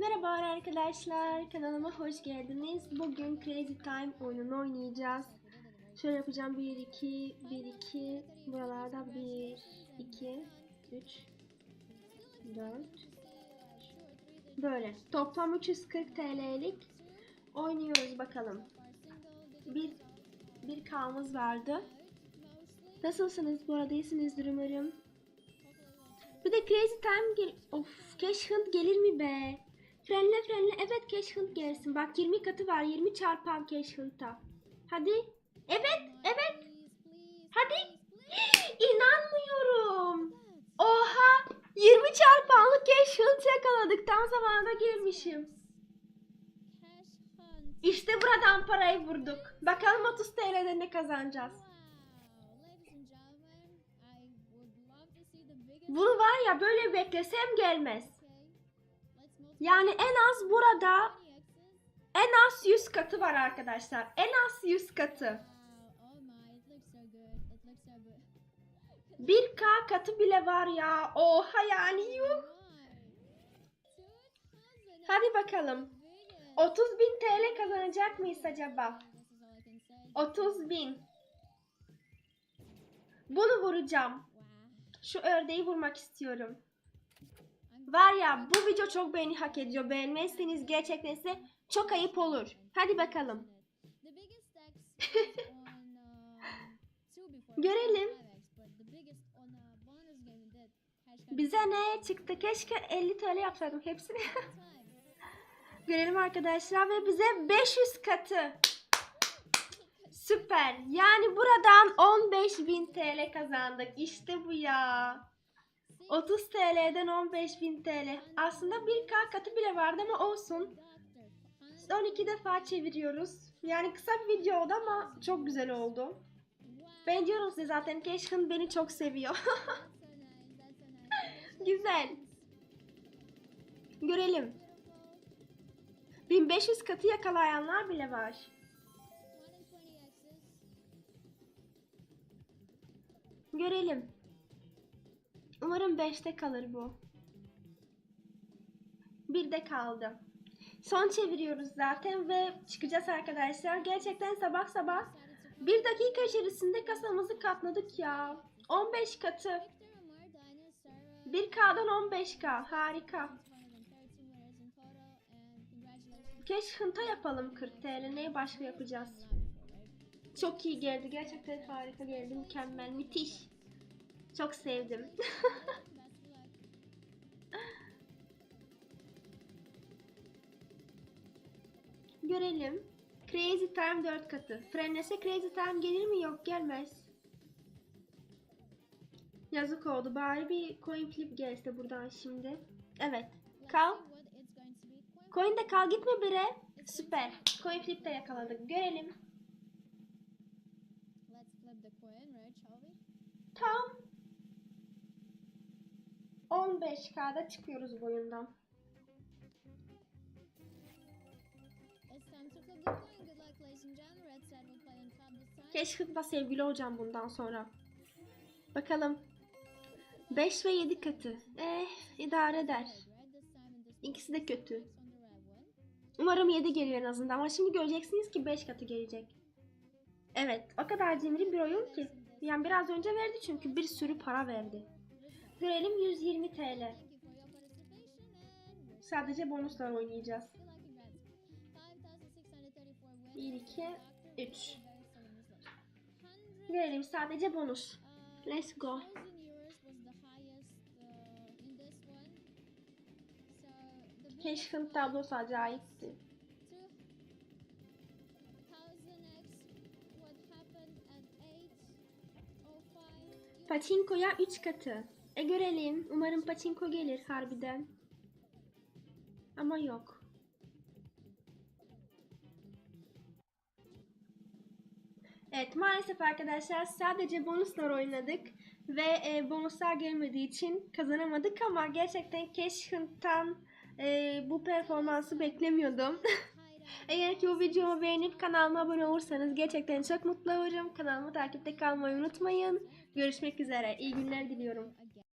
Merhaba arkadaşlar, kanalıma hoş geldiniz. Bugün Crazy Time oyununu oynayacağız. Şöyle yapacağım 1 2 1 2 buralarda 1 2 3 4 Böyle. Toplam 340 TL'lik oynuyoruz bakalım. Bir bir K'mız vardı. Nasılsınız? Bu arada iyisinizdir umarım. Bir de Crazy Time gel... Of Cash gelir mi be? Frenle frenle evet Cash Hunt gelsin. Bak 20 katı var 20 çarpan Cash Hunt'a. Hadi. Evet evet. Hadi. İnanmıyorum. Oha. 20 çarpanlık Cash Hunt yakaladık. Tam zamanında girmişim. İşte buradan parayı vurduk. Bakalım 30 TL'de ne kazanacağız. Bunu var ya böyle beklesem gelmez. Yani en az burada en az 100 katı var arkadaşlar. En az 100 katı. 1K katı bile var ya. Oha yani yuh. Hadi bakalım. 30 bin TL kazanacak mıyız acaba? 30 bin. Bunu vuracağım. Şu ördeği vurmak istiyorum. Var ya bu video çok beğeni hak ediyor. Beğenmezseniz gerçekten size çok ayıp olur. Hadi bakalım. Görelim. Bize ne çıktı? Keşke 50 TL yapsaydım hepsini. Görelim arkadaşlar ve bize 500 katı. Süper. Yani buradan 15.000 TL kazandık. İşte bu ya. 30 TL'den 15.000 TL. Aslında 1K katı bile vardı ama olsun. 12 defa çeviriyoruz. Yani kısa bir video oldu ama çok güzel oldu. Ben diyorum size zaten Keşkın beni çok seviyor. güzel. Görelim. 1500 katı yakalayanlar bile var. Görelim. Umarım 5'te kalır bu. Bir de kaldı. Son çeviriyoruz zaten ve çıkacağız arkadaşlar. Gerçekten sabah sabah bir dakika içerisinde kasamızı katladık ya. 15 katı. 1K'dan 15K. Harika. Keş hınta yapalım 40 TL. Neyi başka yapacağız? Çok iyi geldi. Gerçekten harika geldi. Mükemmel. Müthiş. Çok sevdim. Görelim. Crazy Time 4 katı. Frenlese Crazy Time gelir mi? Yok gelmez. Yazık oldu. Bari bir coin flip gelse buradan şimdi. Evet. Kal. Coin de kal gitme bire. Süper. Coin flip de yakaladık. Görelim. 15K'da çıkıyoruz bu oyundan. Keşfetme sevgili olacağım bundan sonra. Bakalım. 5 ve 7 katı. Eh idare eder. İkisi de kötü. Umarım 7 geliyor en azından ama şimdi göreceksiniz ki 5 katı gelecek. Evet o kadar cimri bir oyun ki. Yani biraz önce verdi çünkü bir sürü para verdi. Görelim 120 TL. Sadece bonuslar oynayacağız. 1, 2, 3. Görelim sadece bonus. Let's go. Keşfim tablosu acayipti. Paçinko'ya 3 katı. E görelim. Umarım Paçinko gelir harbiden. Ama yok. Evet maalesef arkadaşlar sadece bonuslar oynadık. Ve e, bonuslar gelmediği için kazanamadık ama gerçekten Cash Hunt'tan e, bu performansı beklemiyordum. Eğer ki bu videomu beğenip kanalıma abone olursanız gerçekten çok mutlu olurum. Kanalımı takipte kalmayı unutmayın. Görüşmek üzere. İyi günler diliyorum.